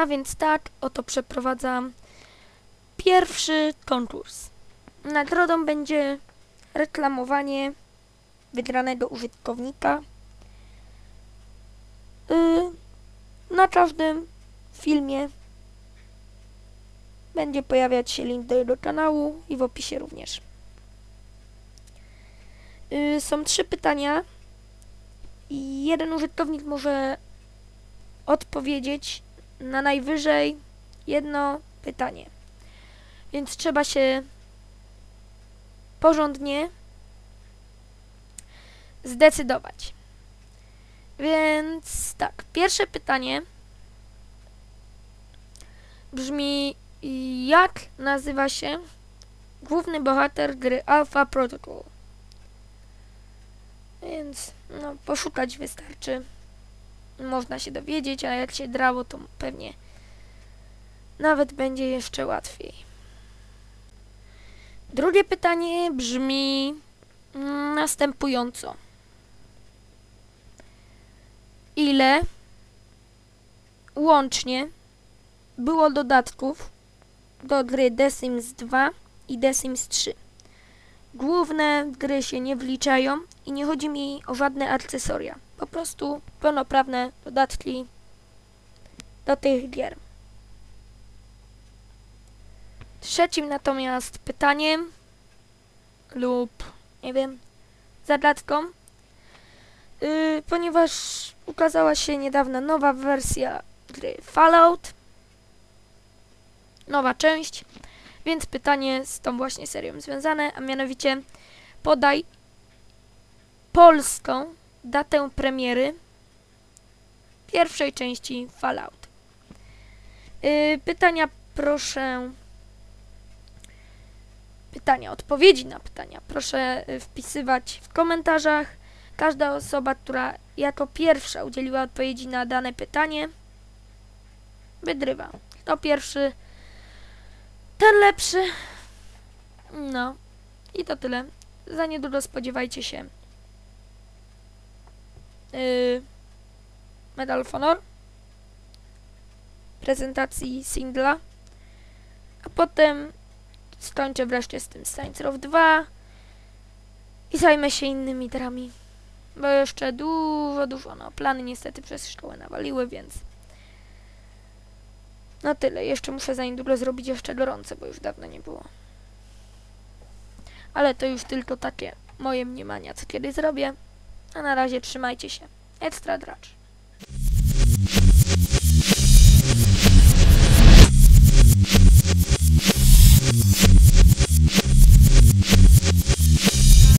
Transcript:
A więc tak, oto przeprowadzam pierwszy konkurs. Nagrodą będzie reklamowanie wygranego użytkownika. Yy, na każdym filmie będzie pojawiać się link do jego kanału i w opisie również. Yy, są trzy pytania i jeden użytkownik może odpowiedzieć na najwyżej jedno pytanie. Więc trzeba się porządnie zdecydować. Więc tak, pierwsze pytanie brzmi jak nazywa się główny bohater gry Alpha Protocol? Więc no, poszukać wystarczy. Można się dowiedzieć, a jak się drało, to pewnie nawet będzie jeszcze łatwiej. Drugie pytanie brzmi mm, następująco. Ile łącznie było dodatków do gry The Sims 2 i The Sims 3? Główne gry się nie wliczają i nie chodzi mi o żadne akcesoria. Po prostu pełnoprawne dodatki do tych gier. Trzecim natomiast pytaniem lub, nie wiem, zagadką, yy, ponieważ ukazała się niedawno nowa wersja gry Fallout, nowa część, więc pytanie z tą właśnie serią związane, a mianowicie podaj polską datę premiery pierwszej części Fallout. Yy, pytania proszę pytania, odpowiedzi na pytania proszę y, wpisywać w komentarzach. Każda osoba, która jako pierwsza udzieliła odpowiedzi na dane pytanie, wygrywa. Kto pierwszy, ten lepszy. No i to tyle. Za niedługo spodziewajcie się yy, Medal of Honor, prezentacji singla, a potem skończę wreszcie z tym Saints Row 2 i zajmę się innymi drami. Bo jeszcze dużo, dużo, no plany niestety przez szkołę nawaliły, więc no tyle. Jeszcze muszę za niedługo zrobić jeszcze gorące, bo już dawno nie było. Ale to już tylko takie moje mniemania, co kiedy zrobię. A na razie trzymajcie się. Ekstra dracz.